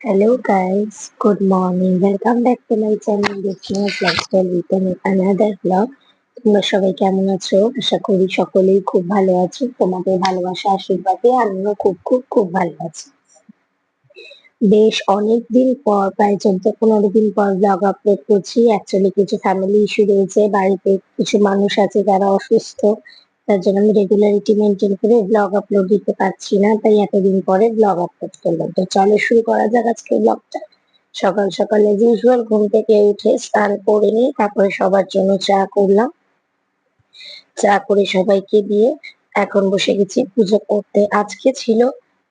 Hello guys, good morning. Welcome back to my channel Destina's Lifestyle with another vlog. তোমরা সবাই কেমন আছো? আশা করি সকলেই খুব ভালো আছো। তোমাদের ভালোবাসা আশীর্বাদে আমিও খুব খুব খুব ভালো আছি। বেশ অনেকদিন পর প্রায় চোদ্দ পনেরো দিন পর ব্লগ আপলোড করছি অ্যাকচুয়ালি কিছু ফ্যামিলি ইস্যু রয়েছে বাড়িতে কিছু মানুষ আছে যারা অসুস্থ তার জন্য আমি রেগুলারিটি মেনটেন করে ব্লগ আপলোড দিতে পারছি না, তাই এতদিন পরে ব্লগ আপলোড করলাম। তো চলো শুরু করা যাক আজকে ব্লগটা সকাল সকাল এজ ইউজুয়াল ঘুম থেকে উঠে স্নান করে নিই তারপরে সবার জন্য চা করলাম। চা করে সবাইকে দিয়ে এখন বসে গেছি। পুজো করতে। আজকে ছিল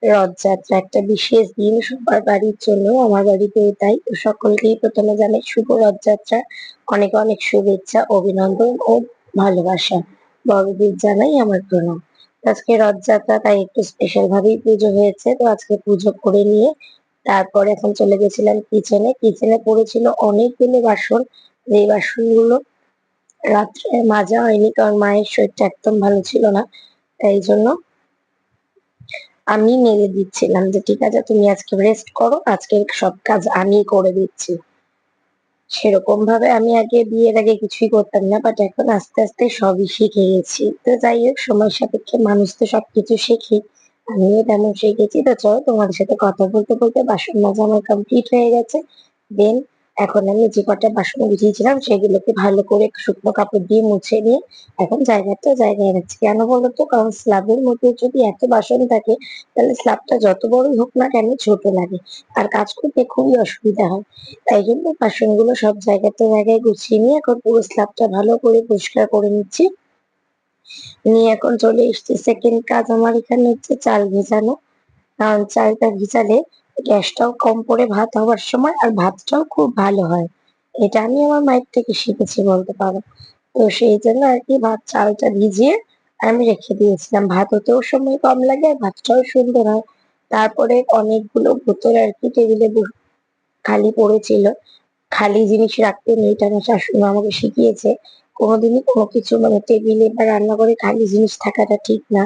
রথযাত্রা, একটা বিশেষ দিন সবার বাড়ির জন্য, আমার বাড়িতেও তাই। সকলকেই প্রথমে জানাই শুভ রথযাত্রা। অনেক অনেক শুভেচ্ছা, অভিনন্দন ও ভালোবাসা। বড়দের জানাই আমার প্রণাম। আজকে রথযাত্রা, তাই একটু স্পেশাল ভাবেই পুজো হয়েছে, তো আজকে পুজো করে নিয়ে তারপরে এখন চলে গেছিলাম কিচেনে। কিচেনে পড়েছিল অনেকগুলো বাসন যে বাসনগুলো রাত্রে মাজা হয়নি, কারণ মায়ের শরীরটা একদম ভালো ছিল না, তাই জন্য আমি মেরে দিচ্ছিলাম যে, ঠিক আছে, তুমি আজকে রেস্ট করো আজকে সব কাজ আমি করে দিচ্ছি। সেরকম ভাবে আমি আগে বিয়ের আগে কিছুই করতাম না বাট এখন আস্তে আস্তে সবই শিখে গেছি। তো যাই হোক, সময় সাপেক্ষে মানুষ তো সবকিছু শেখে। আমিও তেমন শিখেছি। তো চলো তোমাদের সাথে কথা বলতে বলতে বাসন মাজা আমার কমপ্লিট হয়ে গেছে। দেন এখন আমি যে কটা বাসন গুছিয়েছিলাম সেগুলোকে ভালো করে শুকনো কাপড় দিয়ে মুছে নিয়ে এখন জায়গাটা জায়গায় রাখছি কেন বলতো কারণ স্ল্যাবের মধ্যে যদি এত বাসন থাকে, তাহলে স্ল্যাবটা যত বড়ই হোক না কেন ছোট লাগে আর কাজ করতে খুবই অসুবিধা হয়। তাই জন্য বাসনগুলো সব জায়গাতে জায়গায় গুছিয়ে নিয়ে এখন পুরো স্ল্যাবটা ভালো করে পরিষ্কার করে নিচ্ছি। নিয়ে এখন চলে এসছি। সেকেন্ড কাজ আমার এখানে হচ্ছে চাল ভেজানো। কারণ চালটা ভিজালে গ্যাসটাও কম পড়ে, ভাত হওয়ার সময়, আর ভাতটাও খুব ভালো হয়। এটা আমি আমার মায়ের থেকে শিখেছি, বলতে পারো। তো সেই জন্য আর কি ভাত, চালটা ভিজিয়ে আমি রেখে দিয়েছিলাম। ভাত হতেও সময় কম লাগে, আর ভাতটাও সুন্দর হয়। তারপরে অনেকগুলো বোতল আর কি টেবিলে খালি পড়েছিল। খালি জিনিস রাখতে নেই এটা আমার শাশুড়ি আমাকে শিখিয়েছে। কোনোদিনই কোনো কিছু মানে টেবিলে বা রান্নাঘরে খালি জিনিস থাকাটা ঠিক না।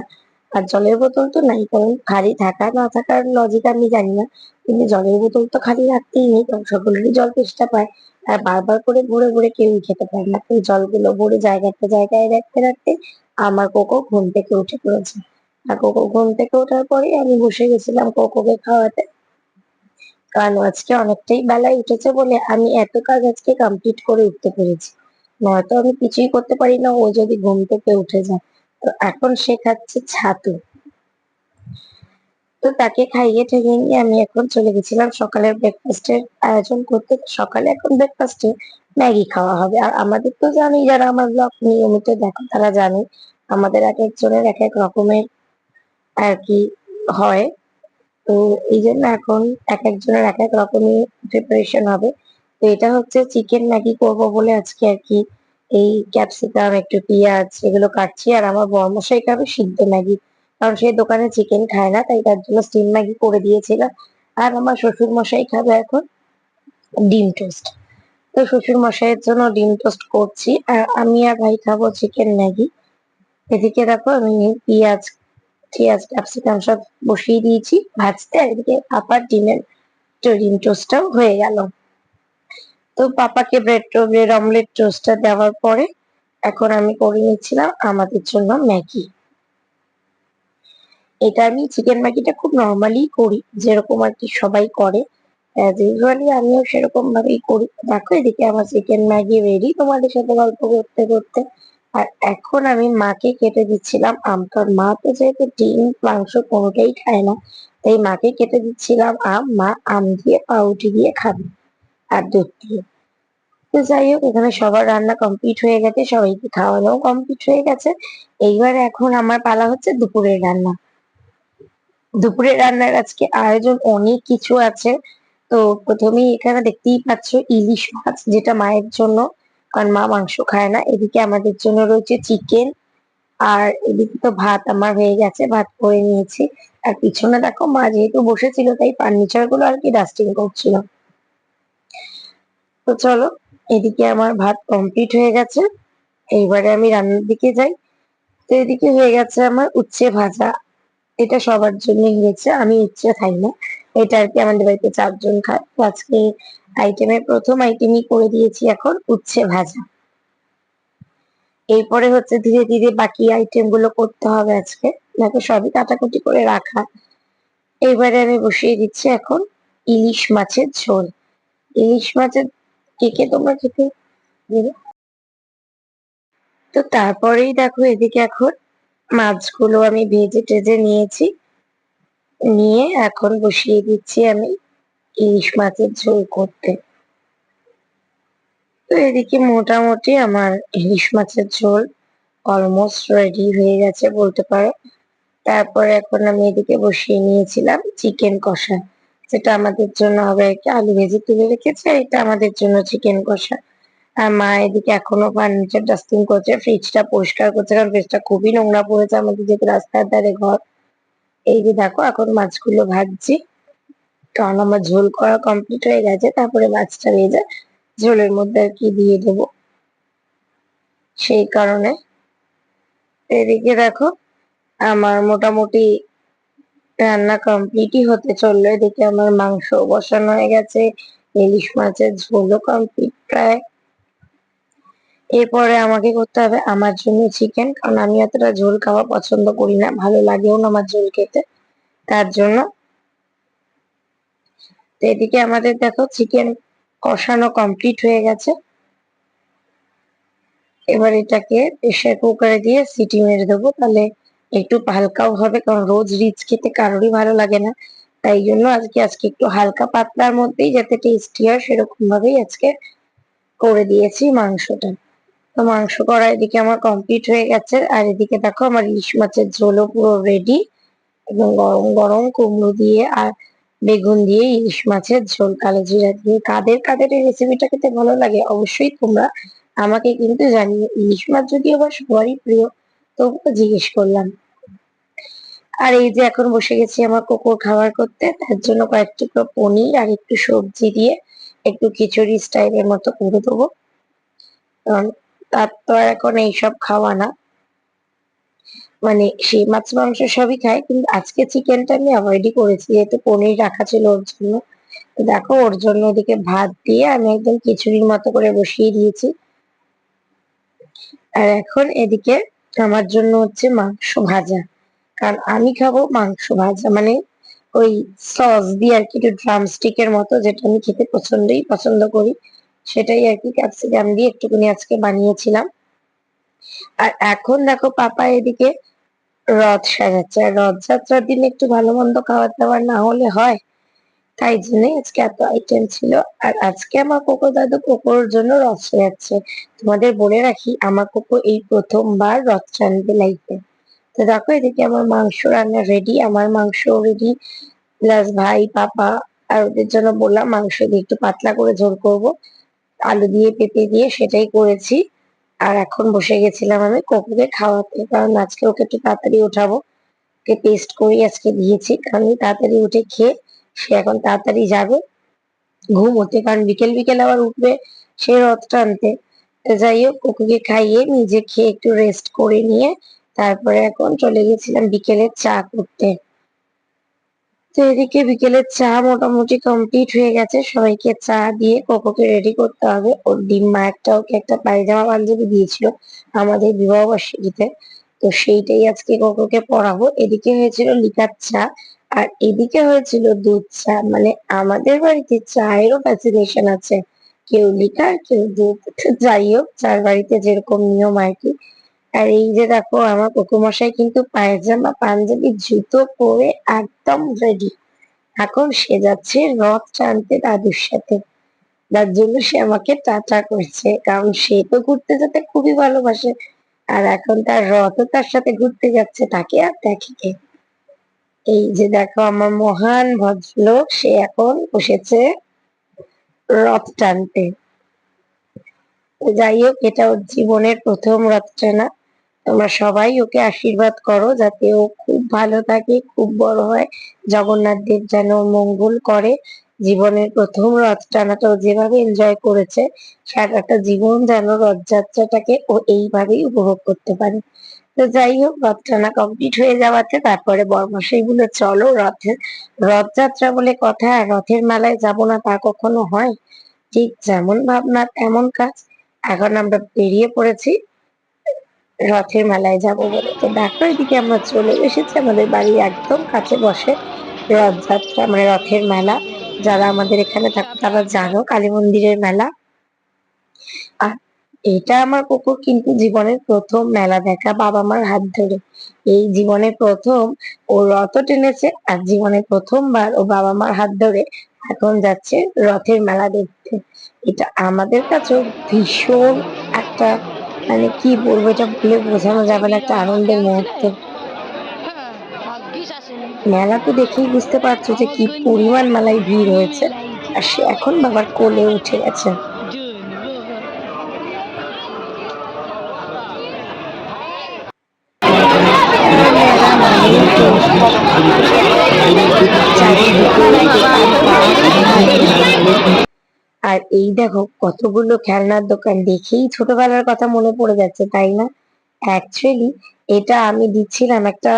আর জলের বোতল তো নাই, কারণ খালি থাকা না থাকার লজিক আমি জানি না। কিন্তু জলের বোতল তো খালি রাখতেই নেই, কারণ সকলেরই জল তেষ্টা পায়। আর বারবার করে ভরে ভরে কেউই খেতে পারে না। এই জলগুলো ভরে জায়গাতে জায়গায় রাখতে রাখতে আমার কোকো ঘুম থেকে উঠে পড়েছে। আর কোকো ঘুম থেকে ওঠার পরে আমি বসে গেছিলাম কোকোকে খাওয়াতে। কারণ আজকে অনেকটাই বেলায় উঠেছে বলে আমি এত কাজ আজকে কমপ্লিট করে উঠতে পেরেছি। নয়তো আমি কিছুই করতে পারি না, ও যদি ঘুম থেকে উঠে যায়। তো এখন সে খাচ্ছে ছাতু। তো তাকে খাইয়ে ঠেকিয়ে নিয়ে আমি এখন চলে গেছিলাম সকালের ব্রেকফাস্টের আয়োজন করতে। সকালে এখন ব্রেকফাস্টে ম্যাগি খাওয়া হবে। আর আমাদের তো জানি যারা আমার ব্লগ নিয়মিত দেখো তারা জানে, আমাদের এক একজনের এক এক রকমের আর কি হয়। তো এই জন্য এখন এক একজনের এক এক রকমের প্রিপারেশন হবে। তো এটা হচ্ছে চিকেন ম্যাগি করব বলে আজকে আর কি এই ক্যাপসিকাম একটু পেঁয়াজ এগুলো কাটছি আর আমার বরমশাই খাবে সিদ্ধ ম্যাগি। কারণ সে দোকানে চিকেন খায় না, তাই তার জন্য স্টিম ম্যাগি করে দিয়েছিলাম আর আমার শ্বশুর মশাই খাবে এখন ডিম টোস্ট তো শ্বশুর মশাইয়ের জন্য ডিম টোস্ট করছি। আর আমি আর ভাই খাব চিকেন ম্যাগি। এদিকে দেখো আমি পেঁয়াজ পেঁয়াজ ক্যাপসিকাম সব বসিয়ে দিয়েছি। ভাজতে আর এদিকে পাপার ডিমের, ডিম টোস্টটাও হয়ে গেল। তো পাপাকে ব্রেড ব্রেড অমলেট টোস্টটা দেওয়ার পরে এখন আমি করে নিচ্ছিলাম আমাদের জন্য ম্যাগি। এটা আমি চিকেন ম্যাগিটা খুব নর্মালি করি, যেরকম আর কি সবাই করে। ইউজুয়ালি আমিও সেরকম ভাবেই করি। দেখো, এদিকে আমার চিকেন ম্যাগি রেডি তোমাদের সাথে গল্প করতে করতে। আর এখন আমি মাকে কেটে দিচ্ছিলাম আম। কারণ মা তো যেহেতু ডিম, মাংস কোনোটাই খায় না, তাই মাকে কেটে দিচ্ছিলাম আম। মা আম দিয়ে পাউরুটি দিয়ে খাবে। আর দুধ দিয়ে তো যাই হোক, এখানে সবার রান্না কমপ্লিট হয়ে গেছে, সবাইকে খাওয়ানোও কমপ্লিট হয়ে গেছে। এইবার এখন আমার পালা হচ্ছে দুপুরের রান্না। দুপুরের রান্নার আজকে আয়োজন অনেক কিছু আছে। তো প্রথমেই এখানে দেখতেই পাচ্ছ ইলিশ মাছ, যেটা মায়ের জন্য, কারণ মা মাংস খায় না। এদিকে আমাদের জন্য রয়েছে চিকেন, আর এদিকে তো ভাত আমার হয়ে গেছে, ভাত করে নিয়েছি। আর পিছনে দেখো মা যেহেতু বসেছিল, তাই ফার্নিচারগুলো আর কি ডাস্টিং করছিল। তো চলো, এদিকে আমার ভাত কমপ্লিট হয়ে গেছে। এইবারে আমি রান্নার দিকে যাই। তো এদিকে হয়ে গেছে আমার উচ্ছে ভাজা। এটা সবার জন্যই হয়েছে, আমি উচ্ছে খাই না। এটা আর কি আমাদের বাড়িতে চারজন খায়। আজকে আইটেমের প্রথম আইটেমই করে দিয়েছি এখন উচ্ছে ভাজা। এরপরে হচ্ছে ধীরে ধীরে বাকি আইটেমগুলো করতে হবে আজকে নাকি সবই কাটাকুটি করে রাখা। এবারে আমি বসিয়ে দিচ্ছি এখন ইলিশ মাছের ঝোল। ইলিশ মাছের কে কে তোমরা খেতে তো তারপরেই দেখো এদিকে এখন মাছগুলো আমি ভেজে টেজে নিয়েছি। নিয়ে এখন বসিয়ে দিচ্ছি আমি ইলিশ মাছের ঝোল করতে। তো এদিকে মোটামুটি আমার ইলিশ মাছের ঝোল অলমোস্ট রেডি হয়ে গেছে বলতে পারো। তারপরে এখন আমি এদিকে বসিয়ে নিয়েছিলাম চিকেন কষা। যেটা আমাদের জন্য হবে। আলু ভেজে তুলে রেখেছে, এটা আমাদের জন্য চিকেন কষা। আর মা এদিকে এখনও ফার্নিচার ডাস্টিং করছে ফ্রিজটা পরিষ্কার করছে, কারণ ফ্রিজটা খুবই নোংরা পড়েছে আমাদের যেহেতু রাস্তার ধারে ঘর। এই যে দেখো, এখন মাছগুলো ভাজছি। কারণ আমার ঝোল করা কমপ্লিট হয়ে গেছে, তারপরে মাছটা ভেজে ঝোলের মধ্যে আর কি দিয়ে দেবো। সেই কারণে। এদিকে দেখো, আমার মোটামুটি রান্না কমপ্লিটই হতে চলল। এদিকে আমার মাংস বসানো হয়ে গেছে। ইলিশ মাছের ঝোলও কমপ্লিট প্রায়। এরপরে আমাকে করতে হবে আমার জন্য চিকেন কারণ আমি এতটা ঝোল খাওয়া পছন্দ করি না। ভালো লাগেও না আমার ঝোল খেতে। তার জন্য তো এদিকে আমাদের দেখো চিকেন কষানো কমপ্লিট হয়ে গেছে। এবার এটাকে প্রেসার কুকারে দিয়ে সিটি মেরে দেবো। তাহলে একটু হালকাও হবে, কারণ রোজ রিচ খেতে কারোরই ভালো লাগে না। তাই জন্য আজকে আজকে একটু হালকা পাতলার মধ্যেই যাতে টেস্টি হয় সেরকম ভাবেই আজকে করে দিয়েছি মাংসটা। তো মাংস করা এদিকে আমার কমপ্লিট হয়ে গেছে। আর এদিকে দেখো আমার ইলিশ মাছের ঝোলও পুরো রেডি এবং গরম গরম কুমড়ো দিয়ে আর বেগুন দিয়ে ইলিশ মাছের ঝোল, কালো জিরা দিয়ে। কাদের কাদের এই রেসিপিটা খেতে ভালো লাগে অবশ্যই তোমরা আমাকে কিন্তু জানিও। ইলিশ মাছ যদিও বা সবারই প্রিয়, তবুও জিজ্ঞেস করলাম। আর এই যে এখন বসে গেছি আমার কুকুর খাবার করতে, তার জন্য কয়েক টুকরো পনির আর একটু সবজি দিয়ে একটু খিচুড়ি স্টাইলের মতো করে দেবো। কারণ তার তো আর এখন এইসব খাওয়া না। মানে সেই মাছ, মাংস সবই খায়, কিন্তু আজকে চিকেনটা আমি অ্যাভয়েডই করেছি, যেহেতু পনির রাখা ছিল ওর জন্য। দেখো, ওর জন্য ওদিকে ভাত দিয়ে আমি একদম খিচুড়ির মতো করে বসিয়ে দিয়েছি। আর এখন এদিকে আমার জন্য হচ্ছে মাংস ভাজা। কারণ আমি খাব মাংস ভাজা মানে ওই সস দিয়ে আর কি একটু ড্রামস্টিকের মতো যেটা আমি খেতে পছন্দই পছন্দ করি, সেটাই আর কি ক্যাপসিকাম দিয়ে একটুখানি আজকে বানিয়েছিলাম। আর এখন দেখো পাপা এদিকে রথ সাজাচ্ছে, আর রথযাত্রার দিন একটু ভালো মন্দ খাবার দাবার না হলে হয়, তাই জন্য আজকে এত আইটেম ছিল। আর আজকে আমার কোকো দাদু কোকোর জন্য রথ সাজাচ্ছে। তোমাদের বলে রাখি, আমার কোকো এই প্রথমবার রথ টানবে লাইফে তো দেখো এদিকে আমার মাংস রান্না রেডি আমার মাংস রেডি প্লাস ভাই, পাপা আর ওদের জন্য বললাম মাংস দিয়ে একটু পাতলা করে ঝোল করব। আলু দিয়ে, পেঁপে দিয়ে সেটাই করেছি। আর এখন বসে গেছিলাম আমি কোকুকে খাওয়াতে, কারণ আজকে ওকে একটু তাড়াতাড়ি উঠাবো। ওকে পেস্ট করি আজকে দিয়েছি, কারণ তাড়াতাড়ি উঠে খেয়ে সে এখন তাড়াতাড়ি যাবে। ঘুমোতে কারণ বিকেল বিকেল আবার উঠবে সে রথ টানতে যাই হোক, কুকুকে খাইয়ে নিজে খেয়ে একটু রেস্ট করে নিয়ে তারপরে এখন চলে গেছিলাম বিকেলের চা করতে। তো এদিকে বিকেলের চা মোটামুটি কমপ্লিট হয়ে গেছে। সবাইকে চা দিয়ে কোকোকে রেডি করতে হবে। ওর ডিম্মা একটা ওকে একটা পায়জামা পাঞ্জাবি দিয়েছিল আমাদের বিবাহ বার্ষিকীতে তো সেইটাই আজকে কোকোকে পড়াবো। এদিকে হয়েছিল লিকার চা আর এদিকে হয়েছিল দুধ চা। মানে আমাদের বাড়িতে চায়েরও ফ্যাসিনেশন আছে। কেউ লিকার, কেউ দুধ। যাই হোক যার বাড়িতে যেরকম নিয়ম আর কি। আর এই যে দেখো, আমার মশাই কিন্তু পায়জামা, পাঞ্জাবি, জুতো পরে একদম রেডি এখন সে যাচ্ছে রথ টানতে দাদুর সাথে। যার জন্য সে আমাকে টাটা করছে, কারণ সে তো ঘুরতে যেতে খুবই ভালোবাসে। আর এখন তার রথও তার সাথে ঘুরতে যাচ্ছে, তাকে আর দেখে কে এই যে দেখো, আমার মহান ভদ্রলোক, সে এখন বসেছে রথ টানতে। যাই হোক, এটা ওর জীবনের প্রথম রথ টানা। তোমরা সবাই ওকে আশীর্বাদ করো যাতে ও খুব ভালো থাকে, খুব বড় হয়। জগন্নাথ দেব যেন মঙ্গল করে। জীবনের প্রথম রথ টানাটা ও যেভাবে এনজয় করেছে, সারাটা জীবন যেন রথযাত্রাটাকে ও এইভাবেই উপভোগ করতে পারে। তো যাই হোক রথ টানা কমপ্লিট হয়ে যাওয়াতে তারপরে বরমশাই বলে চলো রথের, রথযাত্রা বলে কথা রথের মেলায় যাব না তা কখনো হয়। ঠিক যেমন ভাবনা তেমন কাজ। এখন আমরা বেরিয়ে পড়েছি। রথের মেলায় যাব বলে। তো দেখো এদিকে আমরা চলে এসেছি। আমাদের বাড়ির একদম কাছে বসে রথযাত্রা মানে রথের মেলা। যারা আমাদের এখানে থাকো, তারা জানো কালী মন্দিরের মেলা। আর এটা আমার কুকুর কিন্তু জীবনের প্রথম মেলা দেখা বাবা মার হাত ধরে। এই জীবনে প্রথম ও রথ টেনেছে আর জীবনে প্রথমবার ও বাবা মার হাত ধরে এখন যাচ্ছে রথের মেলা দেখতে। এটা আমাদের কাছেও ভীষণ একটা মানে কি বলব, এটা বলে বোঝানো যাবে না, একটা আনন্দের মুহূর্ত মেলা তো দেখেই বুঝতে পারছ যে কি পরিমাণ মেলায় ভিড় হয়েছে, আর সে এখন বাবার কোলে উঠে গেছে চারিদিকে। আর এই দেখো কতগুলো খেলনার দোকান দেখেই ছোটবেলার কথা মনে পড়ে যাচ্ছে, তাই না? অ্যাকচুয়ালি এটা আমি দিচ্ছিলাম একটা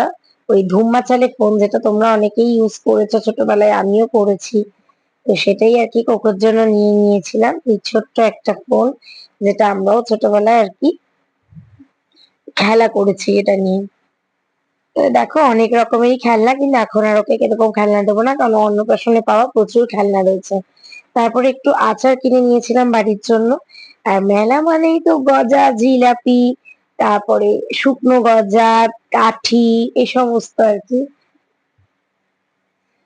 ওই ধুম মাচালে ফোন যেটা তোমরা অনেকেই ইউজ করেছ ছোটবেলায়, আমিও করেছি। তো সেটাই আর কি কোকোর জন্য নিয়ে নিয়েছিলাম। এই ছোট্ট একটা ফোন যেটা আমরাও ছোটবেলায় আর কি খেলা করেছি এটা নিয়ে। দেখো অনেক রকমেরই খেলনা, কিন্তু এখন আর ওকে এরকম খেলনা দেবো না, কারণ অন্নপ্রাশনে পাওয়া প্রচুর খেলনা রয়েছে। তারপরে একটু আচার কিনে নিয়েছিলাম বাড়ির জন্য। আর মেলা মানেই তো গজা, জিলাপি, তারপরে শুকনো গজা, কাঠি এই সমস্ত আর কি।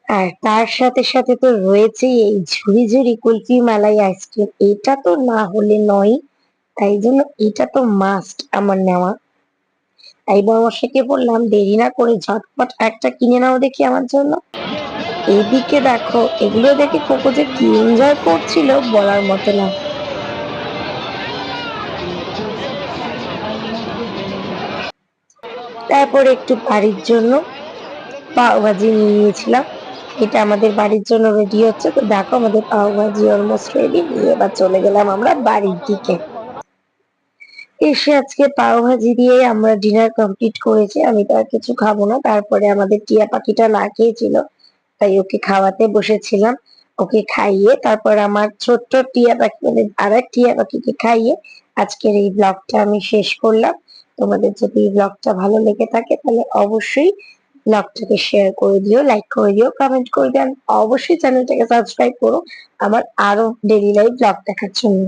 আর তার সাথে সাথে তো রয়েছে এই ঝুড়ি ঝুড়ি কুলফি মালাই আইসক্রিম। এটা তো না হলে নয়, তাই জন্য এটা তো মাস্ট আমার নেওয়া। তাই বর্মশাইকে বললাম, দেরি না করে ঝটপট একটা কিনে নাও দেখি আমার জন্য। এইদিকে দেখো, এগুলো দেখে কোকো যে কি এনজয় করছিল বলার মতো না। তারপর একটু বাড়ির জন্য পাও ভাজি নিয়ে নিয়েছিলাম। এটা আমাদের বাড়ির জন্য রেডি হচ্ছে। তো দেখো, আমাদের পাও ভাজি অলমোস্ট রেডি নিয়ে এবার চলে গেলাম আমরা বাড়ির দিকে। এসে আজকে পাও ভাজি দিয়ে আমরা ডিনার কমপ্লিট করেছি। আমি তো আর কিছু খাব না। তারপরে আমাদের টিয়া পাখিটা না খেয়েছিল। তাই ওকে খাওয়াতে বসেছিলাম। ওকে খাইয়ে তারপর আমার ছোট্ট টিয়া পাখি মানে আর এক টিয়া পাখিকে খাইয়ে আজকের এই ব্লগটা আমি শেষ করলাম। তোমাদের যদি এই ব্লগটা ভালো লেগে থাকে তাহলে অবশ্যই ব্লগটাকে শেয়ার করে দিও লাইক করে দিও কমেন্ট করে দিও। অবশ্যই চ্যানেলটাকে সাবস্ক্রাইব করো। আমার আরও ডেইলি লাইফ ব্লগ দেখার জন্য।